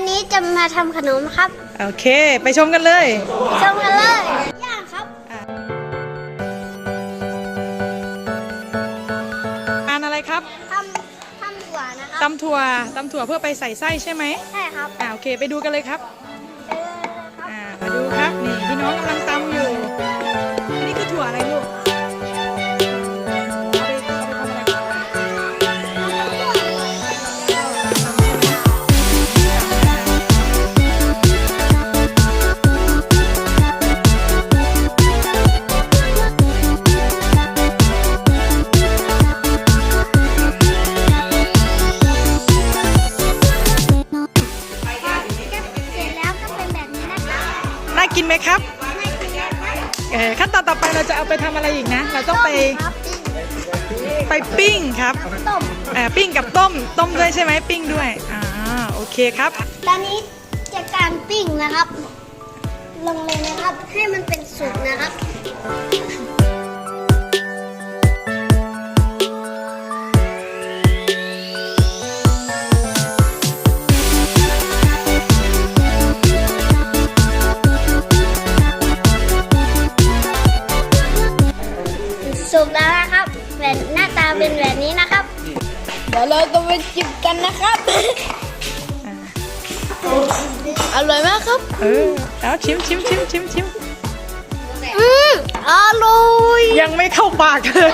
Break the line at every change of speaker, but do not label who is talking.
วันนี้จะมาทำขนมครับ
โอเค ไปชมกันเลย
ชมกันเลยย่างครับ
งานอะไรครับ
ทำทำถั่วนะครับ
ตำถั่วตำถั่วเพื่อไปใส่ไส้ใช่ไหม
ใช่ครับ
อ่าโอเค ไปดูกันเลยครับ น่ากินไหมครับ
น่ากินนะครับ
เออขั้นตอนต่อไปเราจะเอาไปทำอะไรอีกนะ เราต้องไป
ครับ
ไปปิ้งครับ
ต้ม
เอ่อปิ้งกับต้ม ต้มด้วยใช่ไหมปิ้งด้วยอ่าโอเคครับ
ตอนนี้จะการปิ้งนะครับ ลงเลยนะครับให้มันเป็นสุกนะครับ สุกแล้วนะครับแบบหน้าตาเป็นแบบนี้นะครับ เดี๋ยวเราก็ไปจิบกันนะครับ อร่อยมากครับ
เออแล้วชิมชิมชิมชิมชิม
อืมอร่อย
ยังไม่เข้าปากเลย